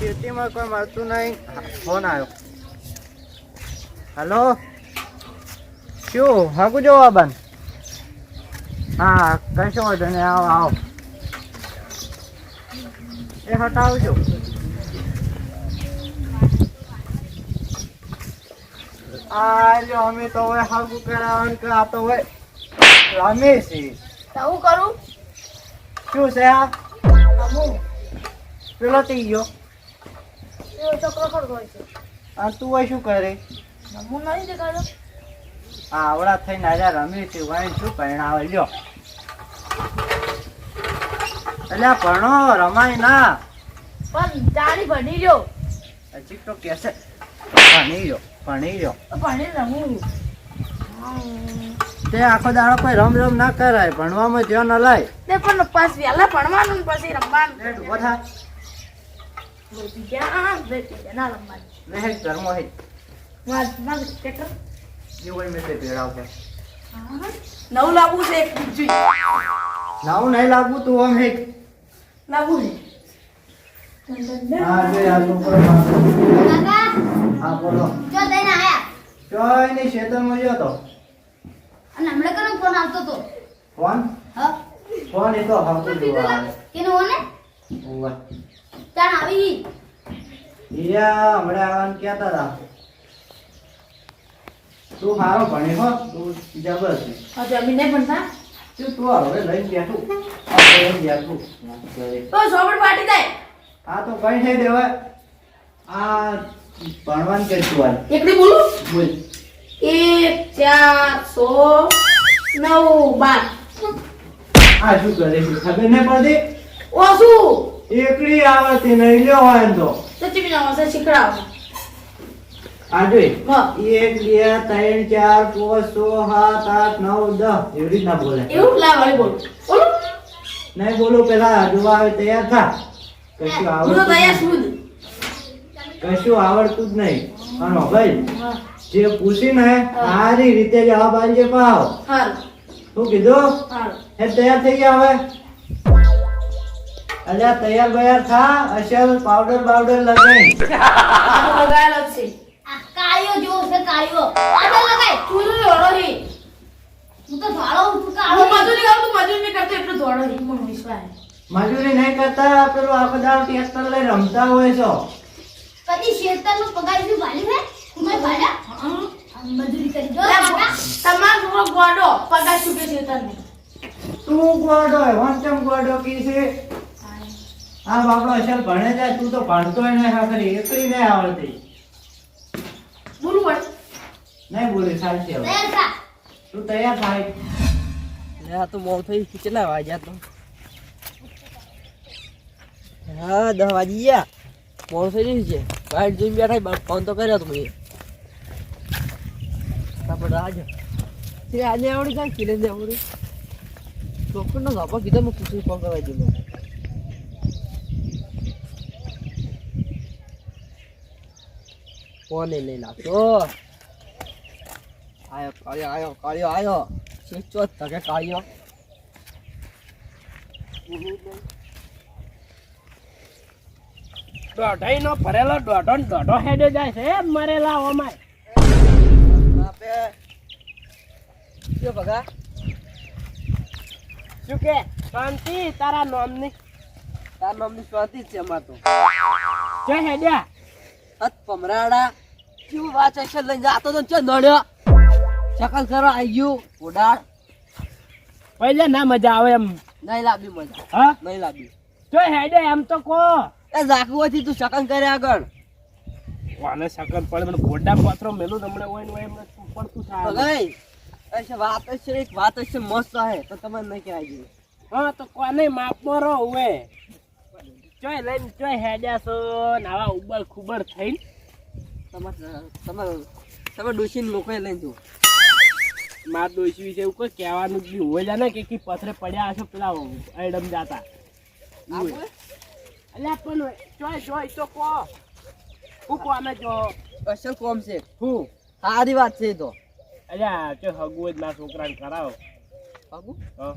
ખેતીમાં કોઈ મળતું નહીં. ફોન આવ્યો. હલો? શું? હાકુ જોવા બન હા કશો વાંધો નહીં આવો આવો. એ હટાવજો. આ જો અમે તો હવે હાકુ કરાવવાનું કે આ તો હવે રમે છે તો હું કરું? શું છે આ? પેલો થઈ ગયો. એ છોકરો ખડકો છે. આ તું હવે શું કરે? હું નથી દેખાડો આ આવડા થઈને આજે રમી છે વાઈ શું પરિણામ લ્યો. એટલે ભણો રમાય ના. પણ જાણી ભણી લ્યો. હજી તો કેસે ભણી લ્યો ભણી લ્યો. ભણી રમું તે આખો દાડો કોઈ રમ રમ ના કરાય ભણવામાં ધ્યાન ન લાય. તે પણ પાસ વહેલા ભણવાનું ને પછી રમવાનું. હોય મેં તે ભેળાવ છે. નવ લાવવું છે એક બીજું. નાવું નહીં લાગવું તું આમ હેડ લાવવું હા? જો આ છોકરો હા બોલો. જો દઈને આયા. ચોયની શેતરમાં ગયો તો. અને હમણાં કનો ફોન આવતો તો? ફોન? હા. ફોન એ તો હવતું જોવા કેનો ઓને? ઓવે. તાણ આવી હીરા હમણાં આવવાનું કહેતા હતા. તું સારો ભણે હો તું જબર છે. હા જમીન નહીં ભણતા? તું તું હવે લઈને બેઠું. લઈને બેઠું. તો સોપડ પાટી જાય આ તો કઈ નહીં દેવા આ ભણવાનું કરશું હાલ. એકડી બોલું? બોલ. એક ચાર સો નવ બાર. આ શું કરે છે? ખબર નહીં પડતી? ઓછું. એકલી આવડતી નહીં. લ્યો હોય તો તો ચીમી આવશે શીખડાવો આ જોઈ. હા. એક બે ત્રણ ચાર પાંચ છ સાત આઠ નવ દસ. એવી રીતના બોલે. એવું? લાવ વળી બોલું. બોલું. નહીં બોલું પેલા જોવા આવે તૈયાર થા. કશું હું તો તૈયાર આવડતું જ. કશું આવડતું જ નહીં. અને ભાઈ. હા. જે પૂછીને સારી રીતે જવાબ આપજે પાવ. શું કીધું? એ તૈયાર થઈ ગયા હવે? અલ્યા તૈયાર બૈયાર થા અશલ પાવડર પાવડર લગાઈ. લગાયેલો છે. આ કાયો જો છે કાયો આ લગાય. તું તો ધોળો છે હું તો ભાળો હું તું કાળો. મજૂરી કરું તું મજૂરી નહીં કરતો એટલો ધોળો છે મને વિશ્વાસ મજૂરી નહીં કરતા પેલું આખો બધા ટેસ્ટર લઈ રમતા હોય છો. કદી શેતરનું પગાર શું ભાલ્યું હે? મેં હમ. મજૂરી કરી કાકા. તમારો ગોડો. પગાર ચૂકે છે તને તું ગોડો વંચમ ગોડો કી છે? આ બાપડો અસલ ભણે જાય તું તો ભણતોય નહીં આખરી એકલી નહીં આવડતી. બોલું વળી નહીં બોલી ચાલશે હવે તું તૈયાર થાય. હા તો મોડું થઈ કેટલા વાગ્યા તો? હા દસ વાગી ગયા. થઈ ગયું છે. બહાર જોઈને બેઠા ફોન તો કર્યો તો મેં આપણે આજ આજે આવડી કાંઈ કિલે ને આવડી. ડોક્ટરનો ગાપા કીધો મેં પૂછ્યું ફોન કરવા જેવું ફોને લઈ લાવતો આયો કાળિયો આયો કાળિયો આયો. શીખચો તકે કાળ્યો દોઢાઈ નો ભરેલો દોઢો ને દોઢો હેડે જાય છે મરેલા ઓમાય. બાપે. શું ભગા? શું કે? શાંતિ તારા નામની. તારા નામની જ છે અમાર તો. જે હેડ્યા. અત પમરાડા. શું વાત છે? લઈને જાતો તો ચો નડ્યો ચકલ કરો આવી ગયું. ઉડાડ. પહેલે ના મજા આવે એમ. નહીં લાવી મજા. હા? નહીં લાવી જો હેડે એમ તો કો એ તું શકન કરે આગળ. કોને શકન પડે મને ગોડા પાત્રો મેલું તમને હોય ને હોય એમને પડતું થાય? અચ્છા વાત છે એક વાત છે મસ્ત હે. તો તમે નહીં કહેવાય ગયું. હા તો કોને માપમાં રહો હવે ચોય લઈને ચોય હેડ્યા છો નાવા ઉબર ઉબળ થઈ થઈને. તમે તમે તમે ડોશીને લોકોએ લઈને જુઓ માર ડોશી વિશે એવું કોઈ કહેવાનું જ હોય જાને કે કી પથરે પડ્યા હશે પેલા એડમ જાતા. અલ્યા પણ ચોય ચોય તો કો હું કોમે જો. અસલ કોમ છે. હું? સારી વાત છે તો. અલ્યા ચો હગું જ મારા છોકરાને કરાવો. હગુ હા.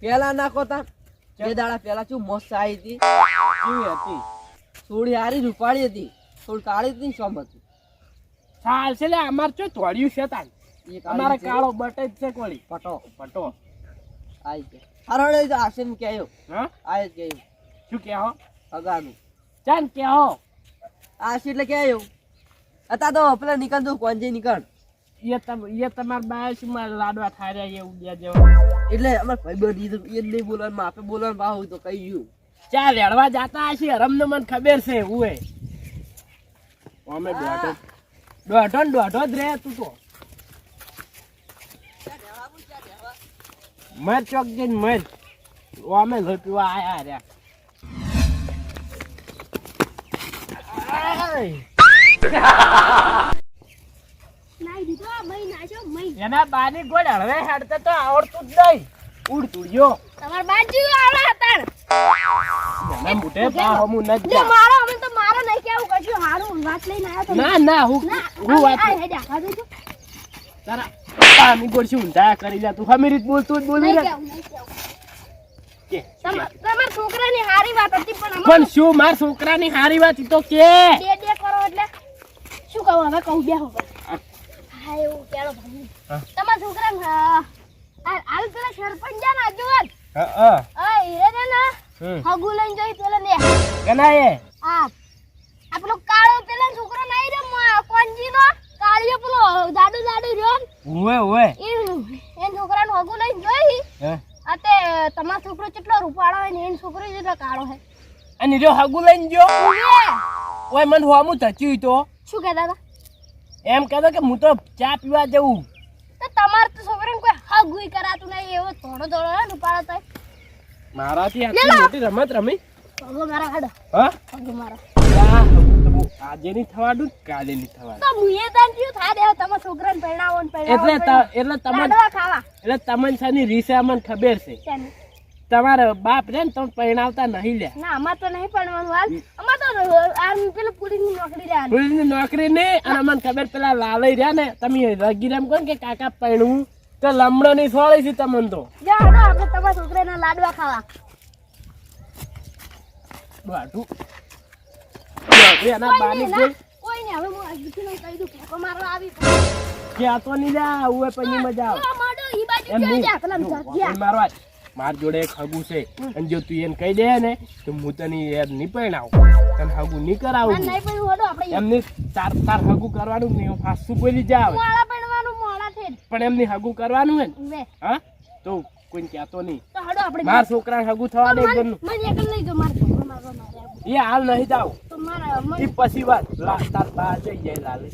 પેલા નાખો તા. બે દાડા પેલા શું મસ્ત આવી હતી. કેવી હતી? થોડી હારી રૂપાળી હતી. થોડી કાળી હતી ને સોમ ચાલશે લે અમાર ચો તોડ્યું છે તાન અમારે કાળો બટે છે કોળી. પટો. પટો. આઈ છે હરડે તો આશે કહેયો. હા? આય જ ગયું. શું કહો અગાનું. ચાન કહો આશે એટલે કહેયો. હતા તો પેલા નીકળ તો કોંજે નીકળ. એ તમ એ તમાર લાડવા થાય એવું બે જેવા. એટલે અમાર ભાઈ બધી તો એ નહીં બોલવાનું માપે બોલવાનું ભાવ તો કહી ગયું. ચા રેડવા જાતા હશે હરમને મને ખબર છે ઉએ અમે દોઢો દોઢો ને દોઢો જ રે તું તો. મર ચોક જઈને મર અમે લોહી પીવા આયા. રહ્યા એના બાની ગોળ હળવે હેડતે તો આવડતું જ નહીં. ઉડ તુડ્યો તમાર બાજુ આવડા હતા ન ના હું હું વાત તારા ઊંધા કરી લે તું હમી રીત બોલતું જ બોલી છોકરાની હારી વાત પણ પણ શું માર છોકરાની હારી વાત તો કે. બે બે કરો એટલે? શું કહું હવે કહું બે હવે. હા. હા એવું ચાલો ભાઈ. તમારા છોકરા હાલ પેલા સરપંચ જાન આજુબાજુ હા. હા ને. હગુ લઈને જઈ પેલા ને. કનાએ હા. આ આપણો કાળો પેલા છોકરો નહીં રે મ- કોણજીનો કાળિયો પેલો દાડુ દાડુ રહ્યો ઓએ ઓવે એ છોકરાનો હગુ લઈને જોઈ. હે? આ તે તમારો છોકરો કેટલો રૂપાળો હે ને એનો છોકરો જેટલો કાળો હે અને જો હગુ લઈને જો ઓય મન હોમું થચ્યું તો? શું કહેતા હતા? એમ કહેતો કે હું તો ચા પીવા જઉં. તો તમારે તો છોકરાને કોઈ હગુઈ કરાતું નહીં એવો થોડો થોડો રૂપાળો તો. મારાથી આટલી મોટી રમત રમી? પગો મારા હાડો. હા? પગો મારો. આજે નહીં થવાનું કાલે નહીં થવાનું. તો મુએ તાન થયું થાય દે તમારા છોકરાને પરણાવો ને પરણાવો એટલે એટલે તમને ખાવા. એટલે તમને શાની રીસે અમને ખબર છે. તમારા બાપ રે ને તમે પરણાવતા નહીં લે ના અમાર તો નહીં પડવાનું હાલ. અમાર તો પેલું પુલિસની નોકરી રહ્યા પોલીસની નોકરી નહીં અને અમને ખબર પેલા લાલઈ રહ્યા ને તમે રગીરામ રેમ કોણ કે કાકા પરણવું. તો લમડો ની સોળી છે તમને તો. જા હાલો આપણે તમારા છોકરાના લાડવા ખાવા. બાટુ. એના બાની નહીં, કોઈ ના. કોઈ નહીં હવે હું આજથી કહી દઉં ફેંકો મારવા આવી કહેતો નહીં જા ઉવે પછી મજા આવે. માડો ઈ બાજુ એમ જા પેલા જા, મારવા માર જોડે એક હગુ છે. અને જો તું એને કહી દે ને તો હું તને યાર નહીં પરણાવું. તને હગુ નહીં કરાવું. એમને તાર તાર હગુ કરવાનું નહીં ફાસું બોલી જાવ પણ એમની હગુ કરવાનું હે ને? હા? તો કોઈ કહેતો નહીં. તો હાડો આપણે માર છોકરા હગુ થવા દે ઘરનું. એ હાલ નહીં જાવ એ પછી વાત. તાર બા જઈ જાય લાલે.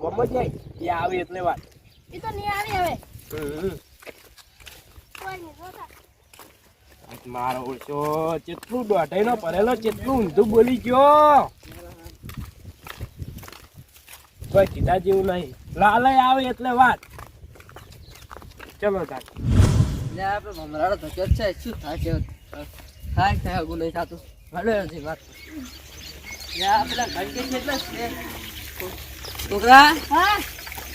ગમો જાય? એ આવે એટલે વાત. એ તો નહીં આવે હવે. મારો ઓછો ચેટલું દોઢાઈ નો ભરેલો ચેટલું ઊંધું બોલી ગયો. કોઈ કીધા જેવું નહીં. લાલય આવે એટલે વાત. ચલો કાક એટલે આપણે ભમરાડો ધક્યો છે. શું થાય છે? થાય થાય હગું નહીં થતું. ભલે નથી વાત. આ છે એટલે જ છે. છોકરા? હા.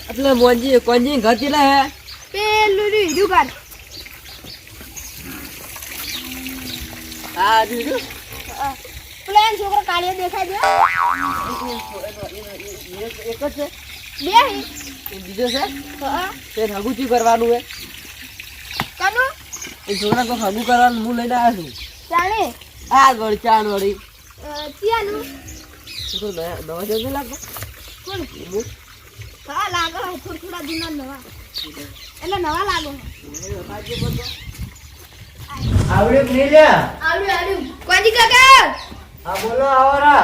એટલે મોંજી કોંજી ઘર ચેલા હે? પેલું રીડું કાઢ હા હજુ હજુ. પેલા એનો છોકરો કાળિયો દેખાય છે. એક જ છે બે બીજો છે હા. તે હગું કરવાનું હે. કનું એ છોકરા તો હગું કરવાનું હું લઈને આવ્યો છું જાણે આ ગોળ ચાણ વળી ત્યાંનું છોકરો નવા જતો લાગતો કોણ? હું હા લાગો હે થોડા થોડા દિન નવા. એટલે નવા લાગો હે. આવડ્યું નહીં લ્યા? કોજી કાકા! હા બોલો આવરા.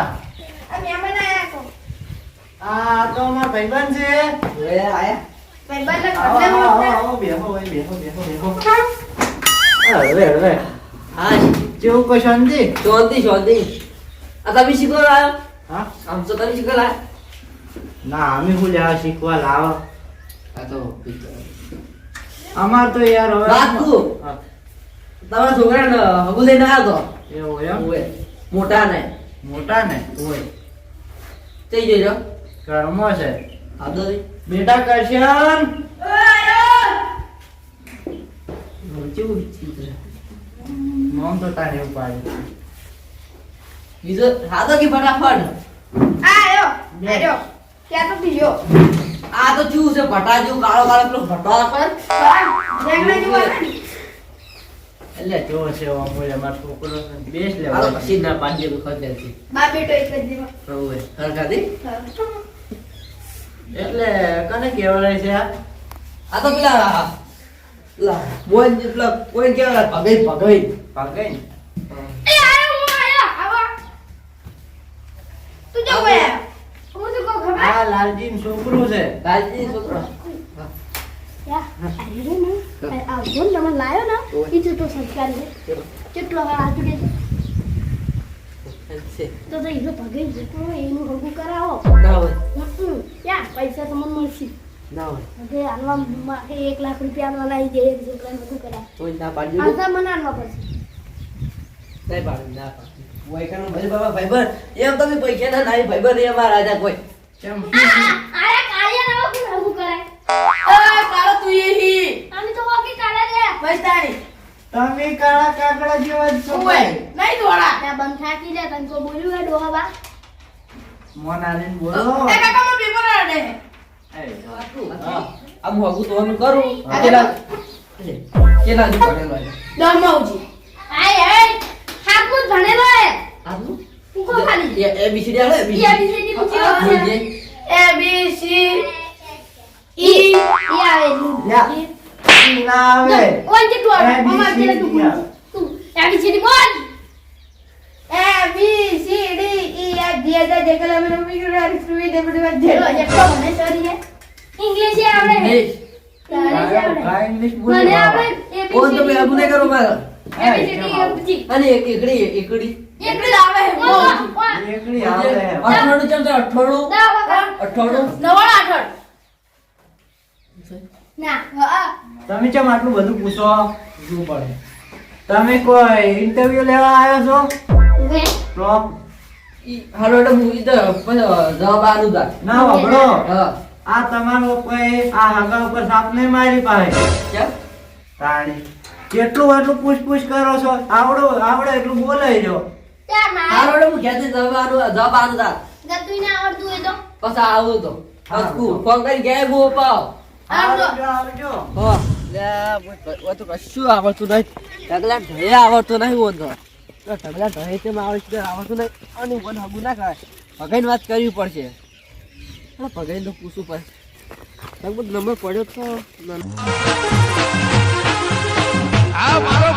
આ મહેમાન આયા કો આ તો અમારા ભાઈબંધ છે. હવે આયા. ભાઈબંધને આવો ઘરને મોકલે. આવો બેહો ભાઈ બેહો બેહો બેહો. હવે હવે. હા જેવું કો શાંતિ. શાંતિ શાંતિ. આ તમે શીખવા લાયો હા. આમ તો તમે શીખવા લાયો ના અમે શું લેવા શીખવા લાવ. આ તો અમાર તો યાર હવે. હા, તમારા છોકરાને હગું લઈને આવ્યો એવું એમ? મોટા ને મોટા ને હોય તે જોઈ રહ્યો? કર્મો છે. આવતો બેટા કરશન! કેવું વિચિત્ર. મોમ તો તારે એવું પાડે. બીજો સાદો કે ફટાફટ. આ આયો આયો. ક્યાં તો બીજો. આ તો ચૂ છે ભટા જેવું કાળો કાળો પેલો ભટો પર. એટલે જો છે અમૂલ્ય મારો છોકરો બેસ લે પછી ના પાંજે નું ખબર છે બા બેટો એક જ દીવા હવે હરખાથી? એટલે કને કેવાય છે આ? આ તો પેલા લા બોન પેલા કોઈ કેવા ભગઈ ભગઈ. પકઈ એ આયો હું આયો? આવા. તું જો કોઈ હું તો કહું ખબર? આ લાલજી છોકરું છે. લાલજી છોકરો. યા અરે રે ને. આ બોલ તમે લાયો ને છે કેટલો કે તો તો પગે એનું હગું કરાવો ના પૈસા તમને મળશે ના એક લાખ રૂપિયા લઈ જઈએ એક છોકરાને હગું કરાવો ના પડશે નહીં પાડે ના ભાઈ બાબા ભાઈબર એમ તમે પૈસા ના નાઈ ભાઈબર એ અમારા રાજા કોઈ કેમ આ કાળિયા ના વગર હગું કરાય એ કાળો તું એ હી અમે તો વાકી કાળા રે મસ્તાની તમે કાળા કાકડા જેવા જ છો ઓય નહીં ધોળા. ત્યાં બંધ થાકી જાય તને તો બોલ્યું હે ડોહા મોનાલીન બોલો. એ કાકા મો પેપર આડે એ, હા. આમ હું તો હું. કરું કેલા કેલા જ પડેલો છે. દમauji આય આય હાથમાં જ ભણેલો હે આનું કુકો ખાલી? એ એબીસીડી આવે ઈ ABCD પૂછી લો. બોલજે. a b c e ઈ. આવે ઈ. ઈ ના આવે કોણ આવે ABCD અમાર જેટલું તું બોલ. તું બોલ a b c d e f g h i j k l m n o p q r s t u v w જેટલો x જેટલો ભણે સોરી હે ઇંગ્લિશ એ આવડે હે જે બોલે મને બાબા. આવડે ઓ તમે આગું નહીં કરો મારે ABCD ABCD અને એક એકડી એકડી એકડી આવે હે એકડી આવે અઠવાડું ચાલતો અઠવાડું દા વગર અઠવાડું નવાડા ના હા તમે કેમ આટલું બધું પૂછો? શું પડે? તમે કોઈ ઇન્ટરવ્યુ લેવા આવ્યો છો? તો હાલો એટલે હું ઈ તો જવાબ આનું તા ના વાપરો આ તમારો કોઈ આ હાગા ઉપર સાપ નહીં મારી પાસે. કેમ? તાણી. કેટલું એટલું પૂછ પૂછ કરો છો આવડો આવડે એટલું બોલાઈ જો એટલે હું ક્યાંથી જવાબ ગતું ને આવડતું હોય તો. પછી આવું તો. ફોન કરી ગયા બહુ પાવ કશું આવડતું નહીં. ઢગલા ઢહે આવડતું નહીં હું તો. તો ઢગલા ઢહે તેમ આવડતું આવડતું નહીં. અને બોલ હગું ના ખાય ભગાઈને વાત કરવી પડશે. ભગાઈને તો પૂછવું પડે. લગભગ નંબર પડ્યો તો આ મારો